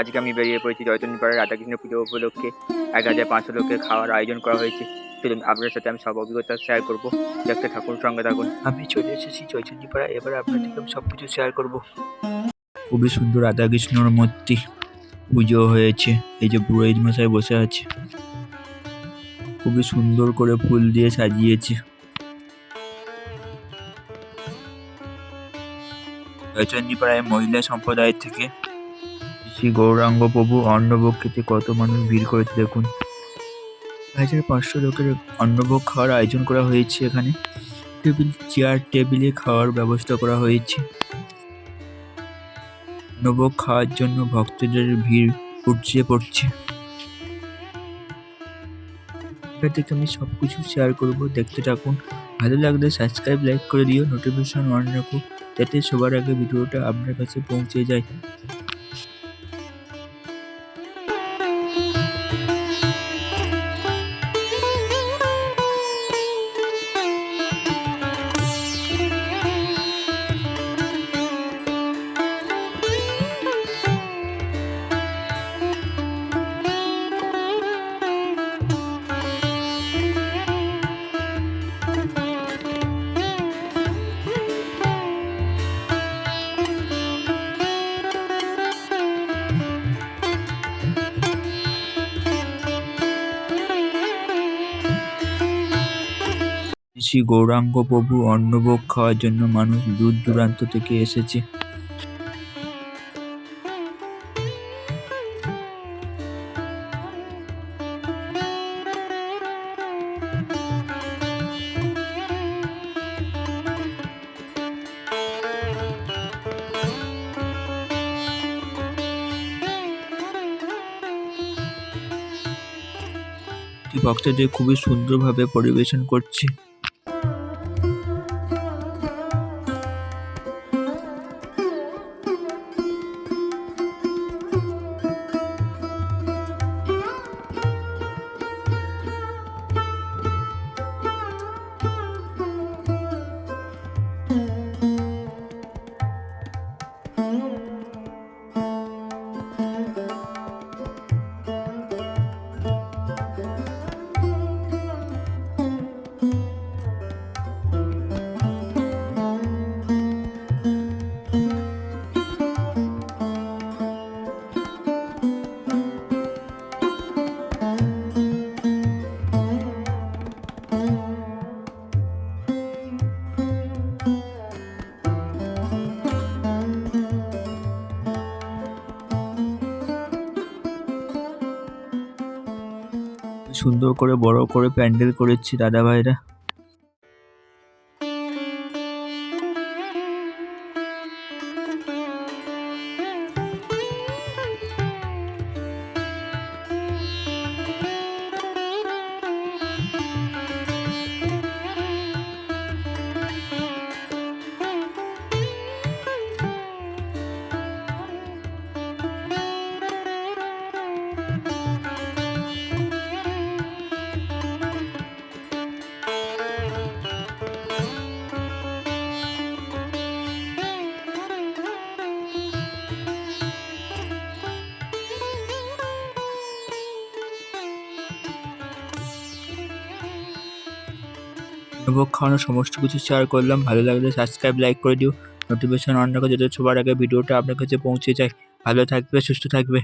আজকে আমি বেরিয়ে পড়েছি জয়তন্যপাড়ার রাধাকৃষ্ণ পুজো উপলক্ষে। এক হাজার পাঁচশো লোকের খাওয়ার আয়োজন করা হয়েছে। চলুন আপনাদের সাথে আমি সব অভিজ্ঞতা শেয়ার করব। দেখতে থাকুন, সঙ্গে থাকুন। আমি চলে এসেছি জয়চন্ডীপাড়া, এবার আপনাদেরকে আমি সব কিছু শেয়ার করব। খুবই সুন্দর রাধাকৃষ্ণর মূর্তি পুজো হয়েছে। এই যে পুরোহিত মশাই বসে আছে। খুবই সুন্দর করে ফুল দিয়ে সাজিয়েছে। জয়চন্ডীপাড়ায় মহিলা সম্প্রদায়ের থেকে শ্রী গৌরাঙ্গ প্রভু অন্নভোগ খেতে কত মানুষ ভিড় করেছে দেখুন। হাজার পাঁচশো লোকের অন্নভোগ খাওয়ার আয়োজন করা হয়েছে এখানে। টেবিল, চেয়ার, টেবিলে খাওয়ার ব্যবস্থা করা হয়েছে। অন্নভোগ খাওয়ার জন্য ভক্তদের ভিড় উপচে পড়ছে। থেকে আমি সব কিছু শেয়ার করব, দেখতে থাকুন। ভালো লাগলে সাবস্ক্রাইব লাইক করে দিও নোটিফিকেশন অন রাখো। যাতে সবার আগে ভিডিওটা আপনার কাছে পৌঁছে যায়। শ্রী গৌরাঙ্গ প্রভু অন্নভোগ খাওয়ার জন্য মানুষ দূর দূরান্ত থেকে এসেছে। ভক্তদের খুবই সুন্দরভাবে পরিবেশন করছে। Mm-hmm. সুন্দর করে বড় করে প্যান্ডেল করেছে দাদা ভাইরা খাওয়ানো সমস্ত কিছু শেয়ার করলাম। ভালো লাগলে সাবস্ক্রাইব লাইক করে দিও। নোটিফিকেশন অন রাখো, যাতে সবার আগে ভিডিওটা আপনার কাছে পৌঁছে যায়। ভালো থাকবে, সুস্থ থাকবে।